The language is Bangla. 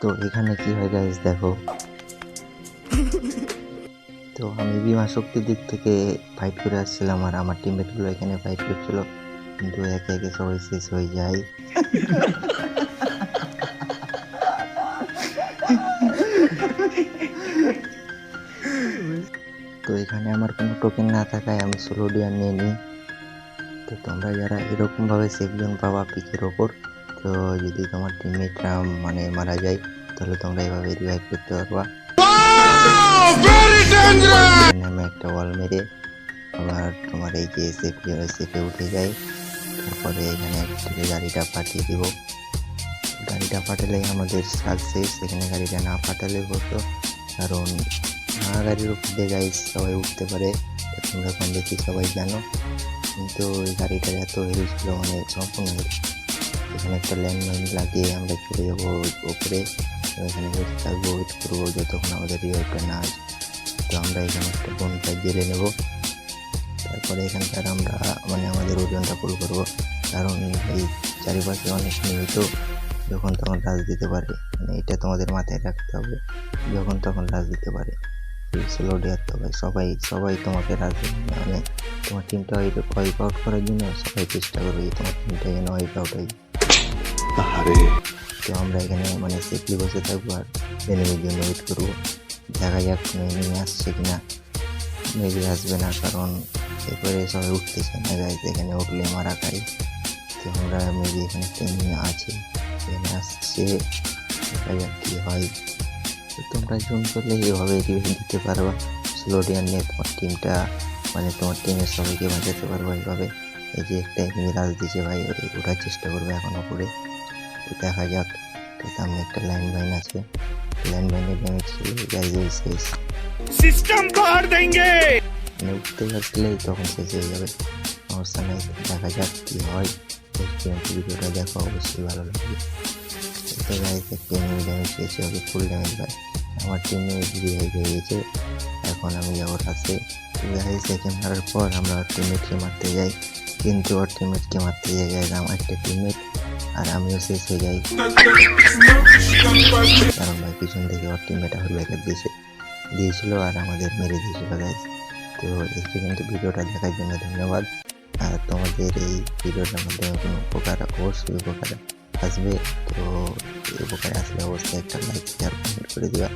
তো এখানে কি হয় গাইজ দেখো। তো আমি বিমা শক্তির দিক থেকে ফাইট করে আসছিলাম আর আমার টিমমেটগুলো এখানে ফাইট করছিল। কিন্তু একে একে সবাই শেষ হয়ে যায়। তো এখানে আমার কোনো টোকেন না থাকায় আমি সোলো ডিয়ার নিয়ে নিই। তো তোমরা যারা এরকমভাবে সেফ জোন পাবা পিকের ওপর। তো যদি তোমার টিমমেটরা মানে মারা যায় তাহলে তোমরা এভাবে রিভাইভ করতে পারবা। আমি একটা ওয়াল মেরে আবার তোমার এই যে সেফে সেফে উঠে যাই তারপরে এখানে একটা গাড়িটা পাঠিয়ে দিব। গাড়িটা পাঠালেই আমাদের সাকসেস এখানে গাড়িটা না পাঠালে হতো কারণ না গাড়ির উপর দিয়ে গাইজ সবাই উঠতে পারে তোমরা কম বেশি সবাই জানো? কিন্তু ওই গাড়িটার এত হেল ছিল মানে সম্পূর্ণ হেল এখানে একটা ল্যান্ডমাইন লাগিয়ে আমরা চলে যাব ওপরে এখানে বসে থাকব ওয়েট করব যতক্ষণ আমাদের রিভাইভটা না আসে। তো আমরা এখানে একটা বনটা জেলে নেব। তারপরে এখানকার আমরা মানে আমাদের ওজনটা ফুল করব। কারণ এই চারিপাশে অনেক নিয়মিত যখন তখন রাজ দিতে পারে মানে এটা তোমাদের মাথায় রাখতে হবে, যখন তখন রাজ দিতে পারে। স্লো ডেয়ার তবে সবাই সবাই তোমাকে রাজ মানে তোমার টিমটা ওয়াইপ আউট করার জন্য সবাই চেষ্টা করবে তোমার টিমটা যেন ওয়াইপ আউট হয় তো আমরা এখানে মানে সেফলি বসে থাকব আর এনিমির জন্য ওয়েট করব। দেখা যাক কোনো এনিমি আসছে কি না মেবি আসবে না কারণ এরপরে সবাই উঠতেছে না। গাইজ এখানে উঠলে মারা খাই তো আমরা মেবি এখানে একটা এনিমি আছে। এখানে আসছে। দেখা যাক কী হয়। তো তোমরা জুম করলে এভাবে রিভিউ দিতে পারবা। স্লোডিয়ান নিয়ে তোমার টিমটা মানে তোমার টিমের সবাইকে বাঁচাতে পারব এইভাবে এই যে একটা এনিমি রাজ দিচ্ছে ভাই ওঠার চেষ্টা করবে এখন উপরে দেখা যাক সামনে একটা লাইন বাইন আছে। লাইন বাইনে ড্যামেজ ছিল শেষ। সিস্টেম পাহাড় দেঙ্গে! মানে উঠতে যাচ্ছিলে তখন শেষ হয়ে যাবে। আমার সামনে দেখা যাক কি হয়। ভিডিওটা দেখো অবশ্যই ভালো লাগবে। তো গাইজ একটা ড্যামেজ পেয়েছি ওকে ফুল ড্যামেজ আমার টিমে বিজয় হয়ে গেছে। এখন আমি যাব রাতে গাইজ একে মারার পর আমরা ওর টিমমেটকে মারতে যাই। কিন্তু ওর টিমমেটকে মারতে যাই guys, আমার একটা টিমমেট আর আমিও শেষ হয়ে যাই। কারণ ভাই পিছন থেকে ওর টিমমেট আবার ব্যাকআপ দিয়েছে দিয়েছিল আর আমাদের মেরে দিয়েছিল গাইজ তো এই পর্যন্ত ভিডিওটা দেখার জন্য ধন্যবাদ। আর তোমাদের এই ভিডিওটার মাধ্যমে কোনো উপকার অবশ্যই উপকার আসবে তো এই উপকারে আসলে অবশ্যই একটা লাইক শেয়ার কমেন্ট করে দেওয়া